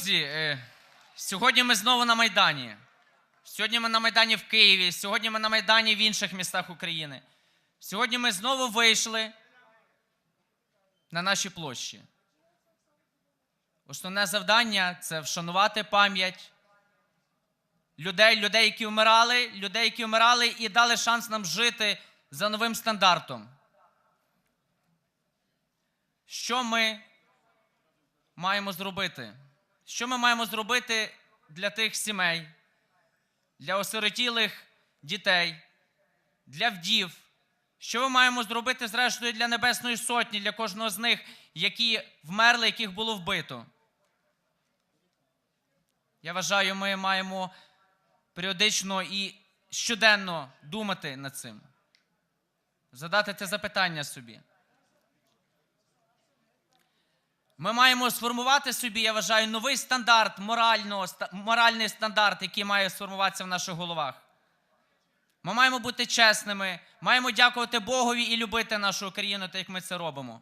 Друзі, е, сьогодні ми знову на Майдані. Сьогодні ми на Майдані в Києві, сьогодні ми на Майдані в інших містах України. Сьогодні ми знову вийшли на наші площі. Основне завдання це вшанувати пам'ять людей, людей, які вмирали, людей, які вмирали і дали шанс нам жити за новим стандартом. Що ми маємо зробити? Що ми маємо зробити для тих сімей, для осиротілих дітей, для вдів? Що ми маємо зробити, зрештою, для Небесної Сотні, для кожного з них, які вмерли, яких було вбито? Я вважаю, ми маємо періодично і щоденно думати над цим, задати це запитання собі. Ми маємо сформувати собі, я вважаю, новий стандарт, морального, моральний стандарт, який має сформуватися в наших головах. Ми маємо бути чесними, маємо дякувати Богові і любити нашу країну, так як ми це робимо.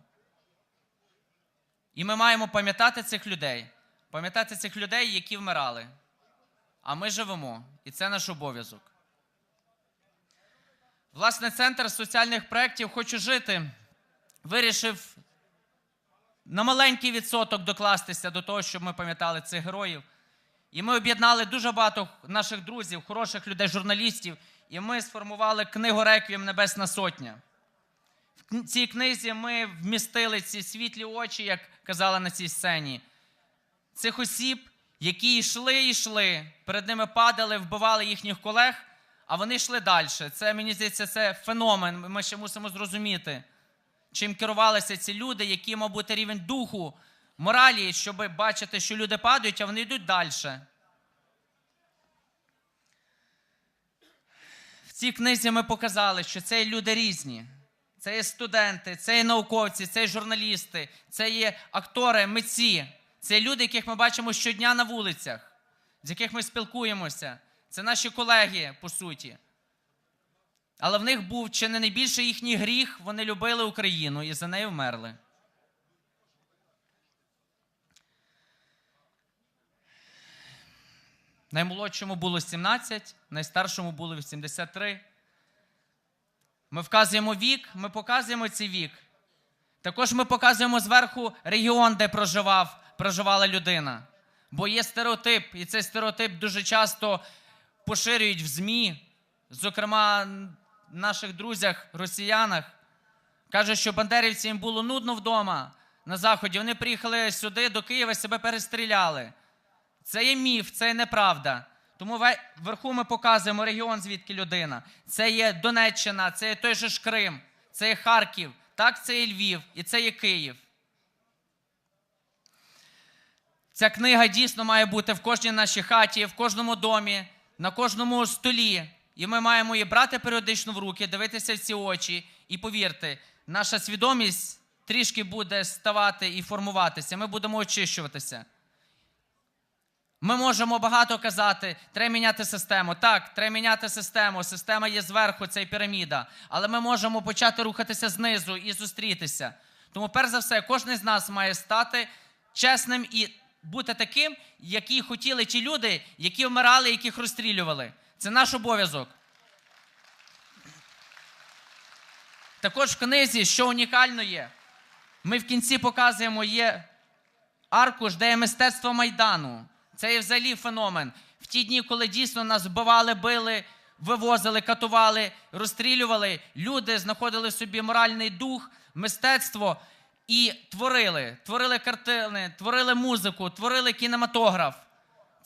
І ми маємо пам'ятати цих людей, пам'ятати цих людей, які вмирали. А ми живемо, і це наш обов'язок. Власне, центр соціальних проєктів Хочу жити вирішив на маленький відсоток докластися до того, щоб ми пам'ятали цих героїв. І ми об'єднали дуже багато наших друзів, хороших людей, журналістів, і ми сформували книгу Реквієм Небесна Сотня. В цій книзі ми вмістили ці світлі очі, як казали на цій сцені, цих осіб, які йшли і йшли, перед ними падали, вбивали їхніх колег, а вони йшли далі. Це, мені здається, це феномен. Ми ще мусимо зрозуміти чим керувалися ці люди, який мав бути рівень духу, моралі, щоб бачити, що люди падають, а вони йдуть далі. В цій книзі ми показали, що це люди різні. Це є студенти, це є науковці, це є журналісти, це є актори, митці. Це є люди, яких ми бачимо щодня на вулицях, з яких ми спілкуємося. Це наші колеги, по суті. Але в них був чи не найбільший їхній гріх, вони любили Україну і за нею вмерли. Наймолодшому було 17, найстаршому було 83. Ми вказуємо вік, ми показуємо цей вік. Також ми показуємо зверху регіон, де проживав, проживала людина. Бо є стереотип, і цей стереотип дуже часто поширюють в ЗМІ, зокрема наших друзях, росіянах. Кажуть, що бандерівцям їм було нудно вдома на заході. Вони приїхали сюди, до Києва, себе перестріляли. Це є міф, це є неправда. Тому вверху ми показуємо регіон, звідки людина. Це є Донеччина, це є той же ж Крим, це є Харків, так, це є Львів і це є Київ. Ця книга дійсно має бути в кожній нашій хаті, в кожному домі, на кожному столі. І ми маємо її брати періодично в руки, дивитися в ці очі. І повірте, наша свідомість трішки буде ставати і формуватися. Ми будемо очищуватися. Ми можемо багато казати, треба міняти систему. Так, треба міняти систему. Система є зверху, це піраміда. Але ми можемо почати рухатися знизу і зустрітися. Тому, перш за все, кожен з нас має стати чесним і бути таким, які хотіли ті люди, які вмирали, яких розстрілювали. Це наш обов'язок. Також в книзі, що унікально є, ми в кінці показуємо є аркуш, де є мистецтво Майдану. Це є взагалі феномен. В ті дні, коли дійсно нас вбивали, били, вивозили, катували, розстрілювали, люди знаходили в собі моральний дух, мистецтво і творили. Творили картини, творили музику, творили кінематограф.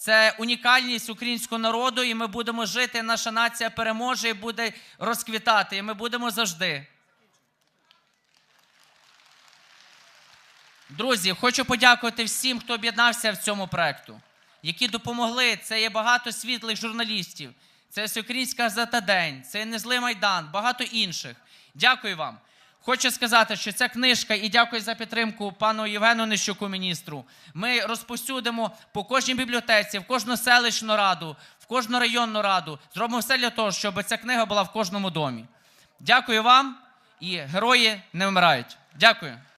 Це унікальність українського народу, і ми будемо жити. Наша нація переможе і буде розквітати. І ми будемо завжди. Друзі, хочу подякувати всім, хто об'єднався в цьому проекту, які допомогли. Це є багато світлих журналістів, це Всеукраїнська газета День, це Незлий Майдан, багато інших. Дякую вам. Хочу сказати, що ця книжка, і дякую за підтримку пану Євгену Нищуку, міністру. Ми розповсюдимо по кожній бібліотеці, в кожну селищну раду, в кожну районну раду. Зробимо все для того, щоб ця книга була в кожному домі. Дякую вам і герої не вмирають. Дякую.